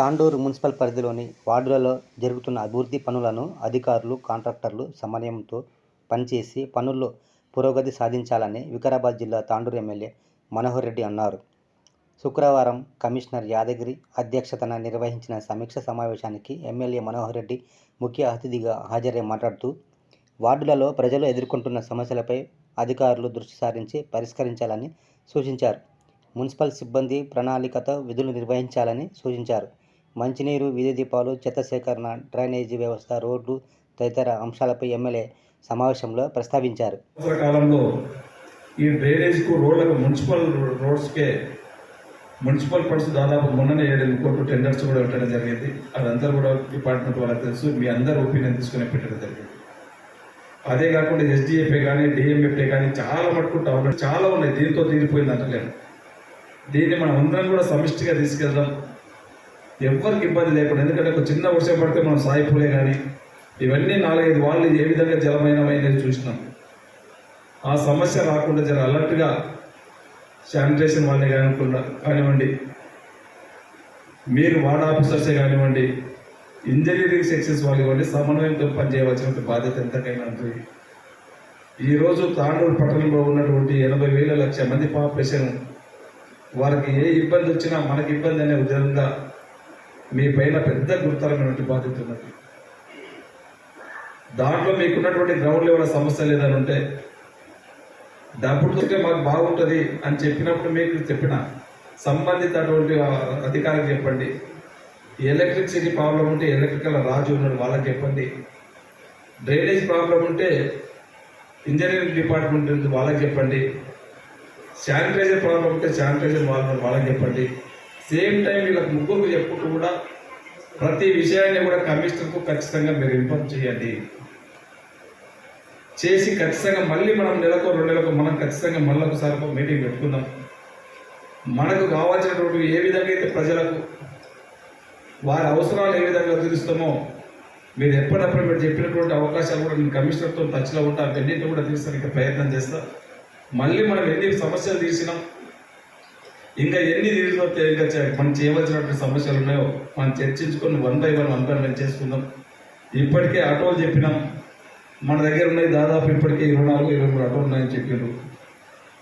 Tandur municipal పరిధిలోని వార్డులలో జరుగుతున్న అభివృద్ధి పనులను అధికారులు కాంట్రాక్టర్లు సమన్వయంతో పనిచేసి పనుల్లో పురోగతి సాధించాలని వికారాబాద్ జిల్లా తాండూరు ఎమ్మెల్యే మనోహర్ రెడ్డి అన్నారు. శుక్రవారం కమిషనర్ యాదగిరి అధ్యక్షతన నిర్వహించిన సమీక్ష సమావేశానికి ఎమ్మెల్యే మనోహర్ రెడ్డి ముఖ్య అతిథిగా హాజరై మాట్లాడుతూ వార్డులలో ప్రజలు ఎదుర్కొంటున్న సమస్యలపై అధికారులు దృష్టి సారించి పరిష్కరించాలని సూచించారు. మున్సిపల్ సిబ్బంది ప్రణాళికతో విధులు నిర్వహించాలని సూచించారు. మంచినీరు వీధి దీపాలు చెత్త సేకరణ డ్రైనేజీ వ్యవస్థ రోడ్లు తదితర అంశాలపై ఎమ్మెల్యే సమావేశంలో ప్రస్తావించారు. కాలంలో ఈ డ్రైనేజ్కు రోడ్లకు మున్సిపల్ రోడ్స్కే మున్సిపల్ ఫండ్స్ దాదాపు మొన్ననే ఏడెనిమిది కోట్లు టెండర్స్ కూడా పెట్టడం జరిగింది. అదంతా కూడా డిపార్ట్మెంట్ వాళ్ళకి తెలుసు. మీ అందరూ ఒపీనియన్ తీసుకుని పెట్టడం జరిగింది. అదే కాకుండా ఎస్డిఎఫ్ఏ కానీ డిఎంఎఫ్ఏ కానీ చాలా మటుకు టౌన్ చాలా ఉన్నాయి. దీంతో తీరిపోయింది అంటలేను. దీన్ని మనం అందరం కూడా సమిష్టిగా తీసుకెళ్దాం. ఎవరికి ఇబ్బంది లేకుండా ఎందుకంటే ఒక చిన్న వర్షం పడితే మనం సాయిపోలే కానీ ఇవన్నీ నాలుగైదు వాళ్ళు ఏ విధంగా జలమైనమైనది చూసినాం. ఆ సమస్య రాకుండా జర అలర్ట్గా శానిటేషన్ వాళ్ళే కానివ్వకుండా కానివ్వండి. మీరు వార్డ్ ఆఫీసర్సే కానివ్వండి ఇంజనీరింగ్ సెక్షన్స్ వాళ్ళు ఇవ్వండి సమన్వయంతో పనిచేయవలసిన బాధ్యత ఎంతకైనా ఉంటుంది ఈరోజు తాండూరు పట్టణంలో ఉన్నటువంటి ఎనభై వేల లక్ష మంది పాపులేషన్ వారికి ఏ ఇబ్బంది వచ్చినా మనకి ఇబ్బంది అనే విధంగా మీ పైన పెద్ద గుర్తరమైనటువంటి బాధ్యత ఉన్నది. దాంట్లో మీకున్నటువంటి గ్రౌండ్ ఏమైనా సమస్య లేదని ఉంటే డబ్బులు మాకు బాగుంటుంది అని చెప్పినప్పుడు మీకు చెప్పిన సంబంధిత అటువంటి అధికారికి చెప్పండి. ఎలక్ట్రిసిటీ ప్రాబ్లం ఉంటే ఎలక్ట్రికల్ రాజు ఉన్నాడు వాళ్ళకి చెప్పండి. డ్రైనేజ్ ప్రాబ్లం ఉంటే ఇంజనీరింగ్ డిపార్ట్మెంట్ ఉంది వాళ్ళకి చెప్పండి. శానిటైజర్ ప్రాబ్లం ఉంటే శానిటైజర్ వాళ్ళు వాళ్ళకి చెప్పండి. సేమ్ టైం వీళ్ళకి ముగ్గురు చెప్పుకుంటూ కూడా ప్రతి విషయాన్ని కూడా కమిషనర్కు ఖచ్చితంగా మీరు ఇన్ఫార్మ్ చేయండి. చేసి ఖచ్చితంగా మళ్ళీ మనం నెలకు రెండు నెలకు మనం ఖచ్చితంగా మళ్ళీ ఒకసారి మీటింగ్ పెట్టుకుందాం. మనకు కావాల్సినటువంటి ఏ విధంగా అయితే ప్రజలకు వారి అవసరాలు ఏ విధంగా తీరుస్తామో మీరు ఎప్పటికప్పుడు మీరు చెప్పినటువంటి అవకాశాలు కూడా నేను కమిషనర్తో టచ్లో ఉంటా అవన్నీ కూడా తీర్చడానికి ప్రయత్నం చేస్తా. మళ్ళీ మనం ఎన్ని సమస్యలు తీసినాం ఇంకా ఎన్ని తీరుతో ఇంకా మనం చేయవలసినటువంటి సమస్యలు ఉన్నాయో మనం చర్చించుకొని one by one one by one చేసుకుందాం. ఇప్పటికే ఆటోలు చెప్పినాం. మన దగ్గర ఉన్నాయి దాదాపు ఇప్పటికే ఇరవై నాలుగు ఇరవై మూడు ఆటోలు ఉన్నాయని చెప్పారు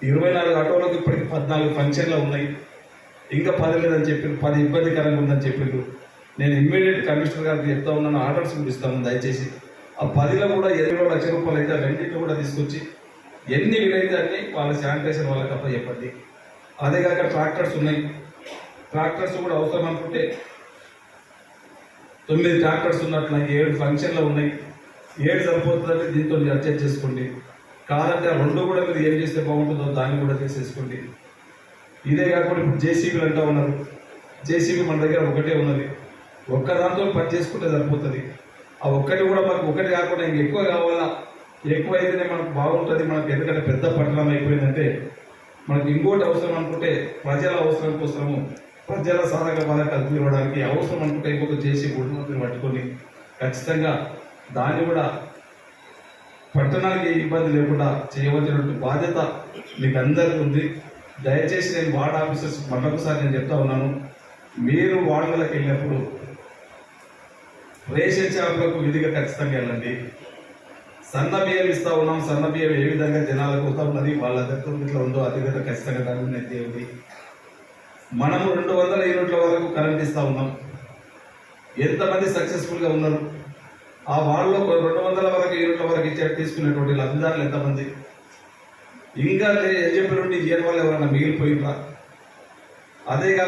ఇరవై నాలుగు ఆటోలకు ఇప్పటికి పద్నాలుగు ఫంక్షన్లు ఉన్నాయి. ఇంకా పది లేదని చెప్పారు పది ఇబ్బందికరంగా ఉందని చెప్పారు నేను ఇమ్మీడియట్ కమిషనర్ గారికి చెప్తా ఉన్నాను. ఆర్డర్స్ కూడా ఇస్తాను దయచేసి. ఆ పదిలో కూడా ఇరవై లక్ష రూపాయలు అయితే రెండింటిలో కూడా తీసుకొచ్చి ఎన్ని వీలైతే అన్ని వాళ్ళ శానిటైజర్ వాళ్ళకి అప్ప చెప్పండి. అదే కాక ట్రాక్టర్స్ ఉన్నాయి. ట్రాక్టర్స్ కూడా అవసరం అనుకుంటే తొమ్మిది ట్రాక్టర్స్ ఉన్నట్లయితే నాకు ఏడు ఫంక్షన్లు ఉన్నాయి. ఏడు సరిపోతుందంటే దీంతో మీరు అడ్జస్ట్ చేసుకోండి. కాదంటే ఆ రెండు కూడా మీరు ఏం చేస్తే బాగుంటుందో దాన్ని కూడా తీసేసుకోండి ఇదే కాకుండా ఇప్పుడు జేసీబీలు అంటా ఉన్నారు. జేసీబీ మన దగ్గర ఒకటే ఉన్నది. ఒక్క దాంతో పని చేసుకుంటే సరిపోతుంది. ఆ ఒక్కటి కూడా మనకు ఒకటి కాకుండా ఇంక ఎక్కువ కావాలా? ఎక్కువ అయితేనే మనకు బాగుంటుంది మనకు ఎందుకంటే పెద్ద పట్టణం అయిపోయిందంటే మనకి ఇంకోటి అవసరం అనుకుంటే ప్రజల అవసరం కోసము ప్రజల సాధక పథకాలు తీరవడానికి అవసరం అనుకుంటే ఇంకొక చేసి గుడిని పట్టుకొని ఖచ్చితంగా దాన్ని కూడా పట్టణానికి ఇబ్బంది లేకుండా చేయవలసినటువంటి బాధ్యత మీకు అందరికీ ఉంది. దయచేసి నేను వార్డ్ ఆఫీసర్స్ మరొకసారి నేను చెప్తా ఉన్నాను. మీరు వార్డులకు వెళ్ళినప్పుడు రేషన్ షాపులకు విధిగా ఖచ్చితంగా వెళ్ళండి. సన్న బియ్యం ఇస్తా ఉన్నాం. సన్న బియ్యం ఏ విధంగా జనాలకు ఉన్నది వాళ్ళ దగ్గర ఇట్లా ఉందో అతి పెద్ద ఖచ్చితంగా దాని మీద ఉంది. మనము రెండు వందల యూనిట్ల వరకు కరెంట్ ఇస్తా ఉన్నాం. ఎంతమంది సక్సెస్ఫుల్గా ఉన్నారు? ఆ వాళ్ళలో రెండు వందల వరకు యూనిట్ల వరకు ఇచ్చే తీసుకునేటువంటి లబ్ధిదారులు ఎంతమంది? ఇంకా ఎలిజిబిలిటీ ఇయ్యని వాళ్ళు ఎవరైనా మిగిలిపోయినరా అదే కాక